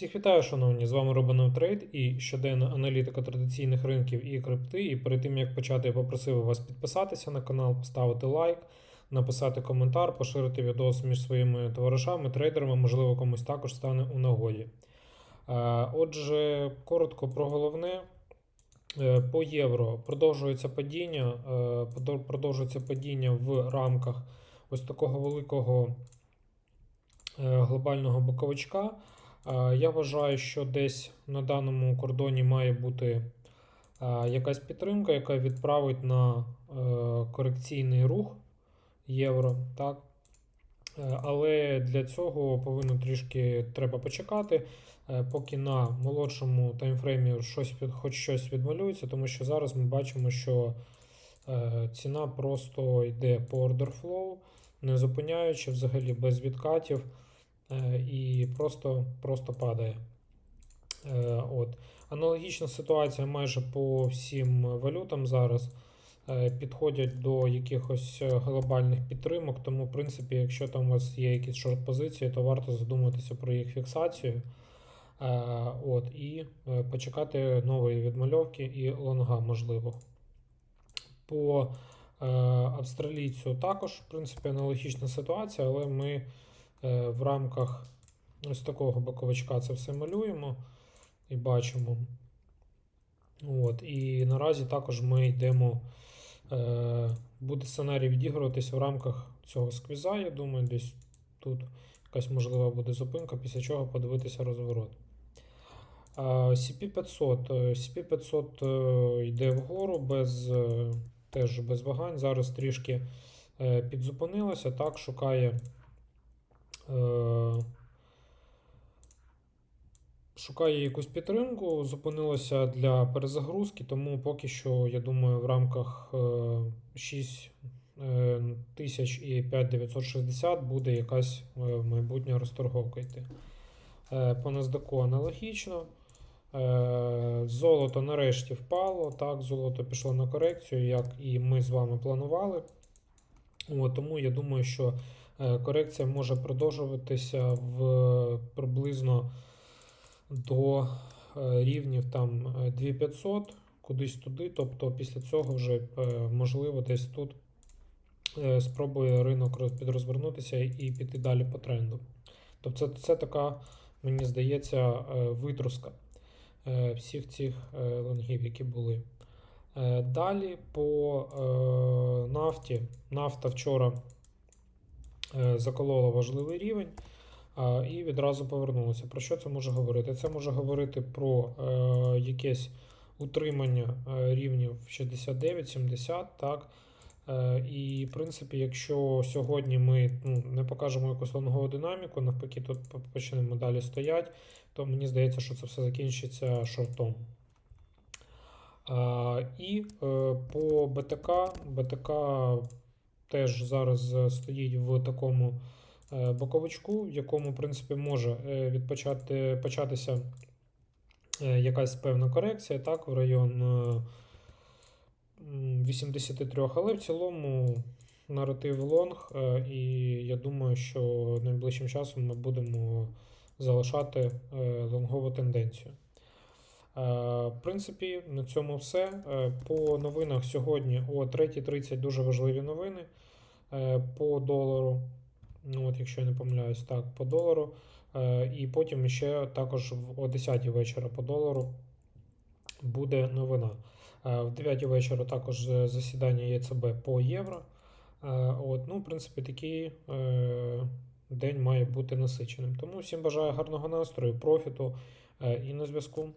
Всіх вітаю, шановні! З вами Робанов Трейд і щоденна аналітика традиційних ринків і крипти. І перед тим як почати, я попросив вас підписатися на канал, поставити лайк, написати коментар, поширити відео між своїми товаришами, трейдерами, можливо, комусь також стане у нагоді. Е, Отже, коротко про головне. Е, По євро продовжується падіння, е, продовжується падіння в рамках ось такого великого глобального боковичка. Е, Я вважаю, що десь на даному кордоні має бути е, якась підтримка, яка відправить на е, корекційний рух євро. Так? Але для цього повинно трішки треба почекати, поки на молодшому таймфреймі щось, хоч щось відмалюється, тому що зараз ми бачимо, що ціна просто йде по flow, не зупиняючи взагалі без відкатів і просто, просто падає. Е, От. Аналогічна ситуація майже по всім валютам зараз е, підходять до якихось е, глобальних підтримок. Тому, в принципі, якщо там у вас є якісь шорт-позиції, то варто задуматися про їх фіксацію. Е, От, і е, почекати нової відмальовки і лонга можливо. По е, австралійцю також, в принципі, аналогічна ситуація, але ми е, в рамках ось такого боковичка це все малюємо і бачимо. От, і наразі також ми йдемо. Е, буде сценарій відігруватись в рамках цього сквіза. Я думаю, десь тут якась можлива буде зупинка, після чого подивитися розворот. Е, CP500. Е, CP500 е, йде вгору без, е, теж без вагань. Зараз трішки е, підзупинилося, так, шукає. Е, Шукає якусь підтримку, зупинилося для перезагрузки, тому поки що, я думаю, в рамках е, 6 е, 5960 буде якась е, майбутня розторговка йти. Е, По NASDAQ аналогічно. Е, Золото нарешті впало. Так, золото пішло на корекцію, як і ми з вами планували. Тому я думаю, що е, корекція може продовжуватися в приблизно до е, рівнів там е, 2500, кудись туди. Тобто після цього вже е, можливо десь тут е, спробує ринок підрозвернутися і піти далі по тренду. Тобто це, це така, мені здається, е, витруска е, всіх цих е, лонгів, які були. Е, Далі по е, нафті. Нафта вчора е, заколола важливий рівень і відразу повернулася. Про що це може говорити? Це може говорити про якесь утримання рівнів 69-70, так. І, в принципі, якщо сьогодні ми ну, не покажемо якусь лонгову динаміку, навпаки, тут почнемо далі стоять, то мені здається, що це все закінчиться шортом. І е, по БТК, БТК теж зараз стоїть в такому е, боковичку, в якому, в принципі, може е, відпочати, початися якась певна корекція, так, в район е, 83, але в цілому наратив лонг, і я думаю, що найближчим часом ми будемо залишати лонгову тенденцію. Е, В принципі, на цьому все. Е, По новинах сьогодні о 3.30 дуже важливі новини е, по долару. Ну, от, якщо я не помиляюсь, так, по долару. І потім ще також о 10 вечора по долару буде новина. В 9 вечора також засідання ЄЦБ по євро. От, ну, в принципі, такий день має бути насиченим. Тому всім бажаю гарного настрою, профіту і на зв'язку.